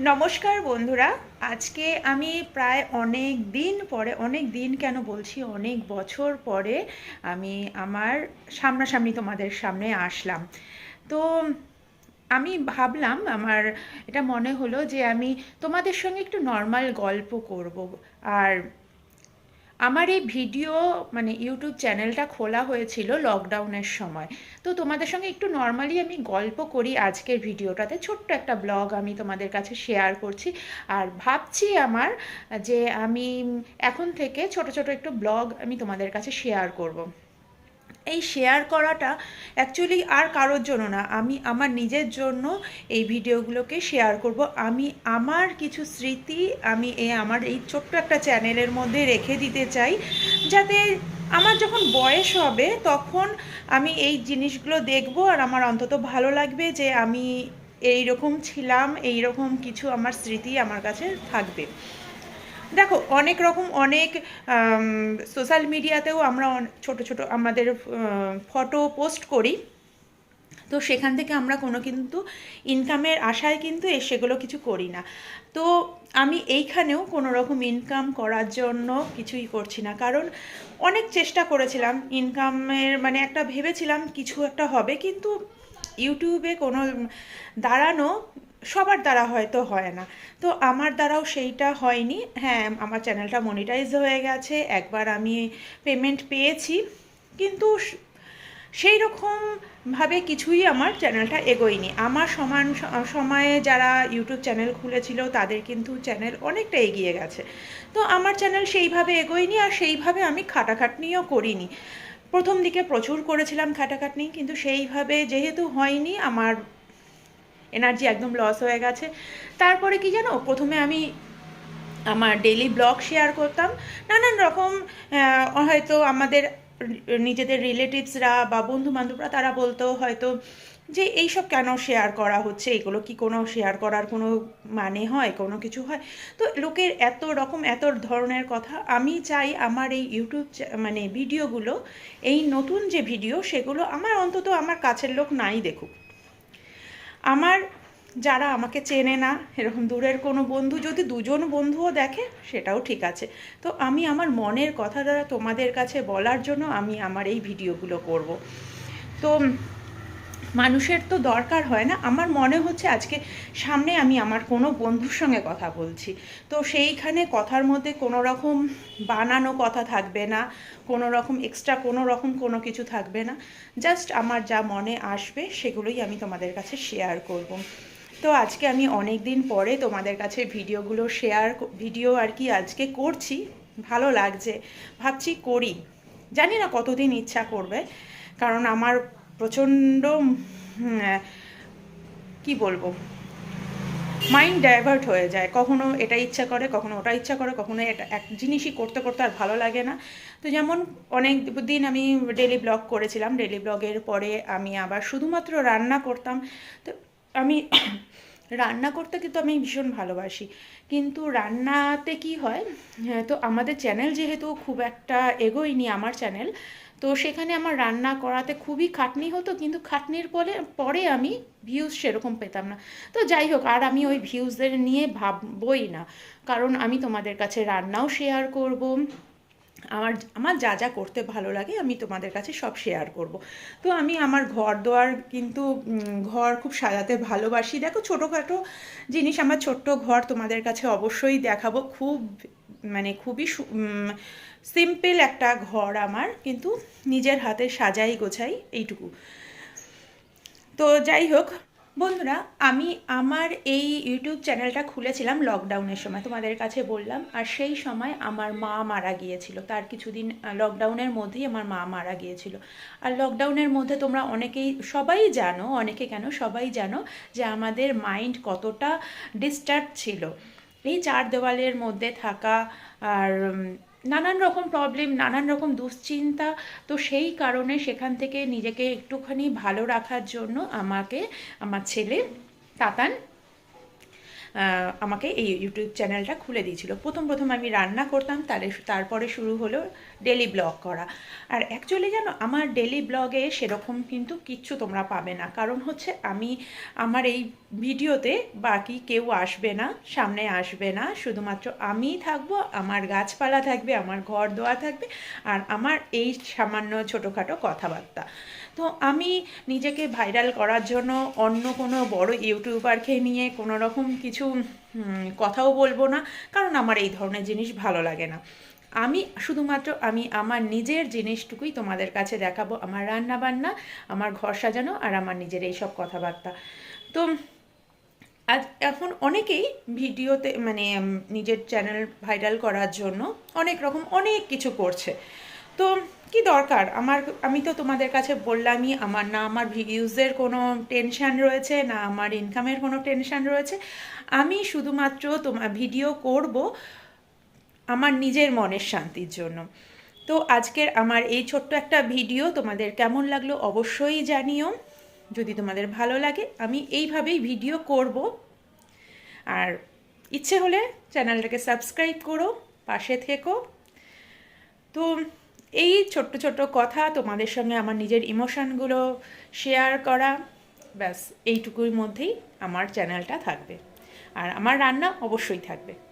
নমস্কার বন্ধুরা, আজকে আমি প্রায় অনেক দিন পরে, অনেক দিন কেন বলছি, অনেক বছর পরে আমি আমার সামনাসামনি তোমাদের সামনে আসলাম। তো আমি ভাবলাম, আমার এটা মনে হলো যে আমি তোমাদের সঙ্গে একটু নর্মাল গল্প করব। আর আমার এই ভিডিও মানে ইউটিউব চ্যানেলটা খোলা হয়েছিল লকডাউনের সময়। তো তোমাদের সঙ্গে একটু নর্মালি আমি গল্প করি আজকের ভিডিওটাতে। ছোট্ট একটা ব্লগ আমি তোমাদের কাছে শেয়ার করছি। আর ভাবছি আমার যে আমি এখন থেকে ছোট ছোট একটু ব্লগ আমি তোমাদের কাছে শেয়ার করব। এই শেয়ার করাটা অ্যাকচুয়ালি আর কারোর জন্য না। আমি আমার নিজের জন্য এই ভিডিওগুলোকে শেয়ার করব। আমি আমার কিছু স্মৃতি আমি এ আমার এই ছোট্ট একটা চ্যানেলের মধ্যে রেখে দিতে চাই, যাতে আমার যখন বয়স হবে তখন আমি এই জিনিসগুলো দেখব আর আমার অন্তত ভালো লাগবে যে আমি এই রকম ছিলাম এই রকম কিছু আমার স্মৃতি আমার কাছে থাকবে। দেখো, অনেক রকম, অনেক সোশ্যাল মিডিয়াতেও আমরা ছোট ছোট আমাদের ফটো পোস্ট করি। তো সেখান থেকে আমরা কোনো কিন্তু ইনকামের আশায় কিন্তু সেগুলো কিছু করি না। তো আমি এইখানেও কোনো রকম ইনকাম করার জন্য কিছুই করছি না। কারণ অনেক চেষ্টা করেছিলাম ইনকামের মানে একটা ভেবেছিলাম কিছু একটা হবে, কিন্তু ইউটিউবে কোনো দাঁড়ানো সবার দ্বারা হয়তো হয় না। তো আমার দ্বারাও সেইটা হয়নি। হ্যাঁ আমার চ্যানেলটা মনিটাইজ হয়ে গেছে, একবার আমি পেমেন্ট পেয়েছি। কিন্তু সেই রকমভাবে কিছুই আমার চ্যানেলটা এগোয়নি। আমার সমান সময়ে যারা ইউটিউব চ্যানেল খুলেছিল, তাদের কিন্তু চ্যানেল অনেকটা এগিয়ে গেছে। তো আমার চ্যানেল সেইভাবে এগোয়নি আর সেইভাবে আমি খাটাখাটনিও করিনি। প্রথম দিকে প্রচুর করেছিলাম খাটাখাটনি, কিন্তু সেইভাবে যেহেতু হয়নি, আমার এনার্জি একদম লস হয়ে গেছে। তারপরে কি জানো? প্রথমে আমি আমার ডেলি ব্লগ শেয়ার করতাম। নানান রকম হয়তো আমাদের নিজেদের রিলেটিভসরা বা বন্ধু বান্ধবরা তারা বলতো হয়তো যে এইসব কেন শেয়ার করা হচ্ছে? এগুলো কি কোনো শেয়ার করার কোনো মানে হয়? কোনো কিছু হয়? তো লোকের এত রকম, এত ধরনের কথা। আমি চাই আমার এই ইউটিউব মানে ভিডিওগুলো এই নতুন যে ভিডিও সেগুলো আমার অন্তত আমার কাছের লোক নাই দেখুক। আমার যারা আমাকে চেনে না, এরকম দূরের কোনো বন্ধু, যদি দুজন বন্ধুও দেখে, সেটাও ঠিক আছে। তো আমি আমার মনের কথা দ্বারা তোমাদের কাছে বলার জন্য আমি আমার এই ভিডিওগুলো করব। তো মানুষের তো দরকার হয় না। আমার মনে হচ্ছে আজকে সামনে আমি আমার কোনো বন্ধুর সঙ্গে কথা বলছি। তো সেইখানে কথার মধ্যে কোনো রকম বানানো কথা থাকবে না, কোনো রকম এক্সট্রা কোনো রকম কোনো কিছু থাকবে না। জাস্ট আমার যা মনে আসবে সেগুলোই আমি তোমাদের কাছে শেয়ার করব। তো আজকে আমি অনেক দিন পরে তোমাদের কাছে ভিডিওগুলো শেয়ার ভিডিও আর কি আজকে করছি। ভালো লাগছে। ভাবছি করি। জানি না কতদিন ইচ্ছা করবে। কারণ আমার প্রচণ্ড কি বলব? মাইন্ড ডাইভার্ট হয়ে যায়। কখনো এটা ইচ্ছা করে, কখনো ওটা ইচ্ছা করে, কখনো এটা এক জিনিসই করতে করতে আর ভালো লাগে না। তো যেমন অনেক দিন আমি ডেলি ব্লগ করেছিলাম। ডেলি ব্লগের পরে আমি আবার শুধুমাত্র রান্না করতাম। তো আমি রান্না করতে কিন্তু আমি ভীষণ ভালোবাসি। কিন্তু রান্নাতে কি হয় তো আমাদের চ্যানেল যেহেতু খুব একটা এগোয়নি আমার চ্যানেল তো সেখানে আমার রান্না করাতে খুবই খাটনি হতো, কিন্তু খাটনির পরে পরে আমি ভিউজ সেরকম পেতাম না। তো যাই হোক, আর আমি ওই ভিউজদের নিয়ে ভাববই না। কারণ আমি তোমাদের কাছে রান্নাও শেয়ার করব। আমার আমার যা যা করতে ভালো লাগে, আমি তোমাদের কাছে সব শেয়ার করব। তো আমি আমার ঘর দোয়ার কিন্তু ঘর খুব সাজাতে ভালোবাসি। দেখো, ছোটোখাটো জিনিস আমার ছোট্ট ঘর তোমাদের কাছে অবশ্যই দেখাবো। খুব মানে খুবই সিম্পল একটা ঘর আমার, কিন্তু নিজের হাতে সাজাই গোছাই এইটুকু। তো যাই হোক, বন্ধুরা, আমি আমার এই ইউটিউব চ্যানেলটা খুলেছিলাম লকডাউনের সময়, তোমাদের কাছে বললাম, আর সেই সময় আমার মা মারা গিয়েছিল। তার কিছুদিন লকডাউনের মধ্যেই আমার মা মারা গিয়েছিল। আর লকডাউনের মধ্যে তোমরা অনেকেই, সবাই জানো, অনেকে কেন, সবাই জানো যে আমাদের মাইন্ড কতটা ডিস্টার্ব ছিল। এই চার দেওয়ালের মধ্যে থাকা, আর নানান রকম প্রবলেম নানান রকম দুশ্চিন্তা। তো সেই কারণে সেখান থেকে নিজেকে একটুখানি ভালো রাখার জন্য আমাকে, আমার ছেলে, তাতান আমাকে এই ইউটিউব চ্যানেলটা খুলে দিয়েছিল। প্রথম প্রথম আমি রান্না করতাম তাহলে তারপরে শুরু হলো ডেলি ব্লগ করা। আর অ্যাকচুয়ালি জানো, আমার ডেলি ব্লগে সেরকম কিন্তু কিচ্ছু তোমরা পাবে না। কারণ হচ্ছে আমি, আমার এই ভিডিওতে বাকি কেউ আসবে না, সামনে আসবে না। শুধুমাত্র আমিই থাকব, আমার গাছপালা থাকবে, আমার ঘর দোয়া থাকবে, আর আমার এই সামান্য ছোটোখাটো কথাবার্তা। তো আমি নিজেকে ভাইরাল করার জন্য অন্য কোনো বড় ইউটিউবারকে নিয়ে কোনো রকম কিছু কথাও বলব না, কারণ আমার এই ধরনের জিনিস ভালো লাগে না। আমি শুধুমাত্র আমি আমার নিজের জিনিসটুকুই তোমাদের কাছে দেখাবো, আমার রান্না বান্না আমার ঘর সাজানো আর আমার নিজের এইসব কথাবার্তা। তো আজ এখন অনেকেই ভিডিওতে মানে নিজের চ্যানেল ভাইরাল করার জন্য অনেক রকম অনেক কিছু করছে। তো কি দরকার? আমার, আমি তো তোমাদের কাছে বললামই, আমার না আমার ভিউজের কোনো টেনশন রয়েছে, না আমার ইনকামের কোনো টেনশন রয়েছে। আমি শুধুমাত্র তোমার ভিডিও করব আমার নিজের মনের শান্তির জন্য। তো আজকের আমার এই ছোট্ট একটা ভিডিও তোমাদের কেমন লাগল অবশ্যই জানিও। যদি তোমাদের ভালো লাগে, আমি এইভাবেই ভিডিও করব। আর ইচ্ছে হলে চ্যানেলটাকে সাবস্ক্রাইব করো, পাশে থেকো। তো এই ছোট্ট ছোট্ট কথা তোমাদের সঙ্গে আমার নিজের ইমোশানগুলো শেয়ার করা, ব্যাস, এইটুকুর মধ্যেই আমার চ্যানেলটা থাকবে। আর আমার রান্না অবশ্যই থাকবে।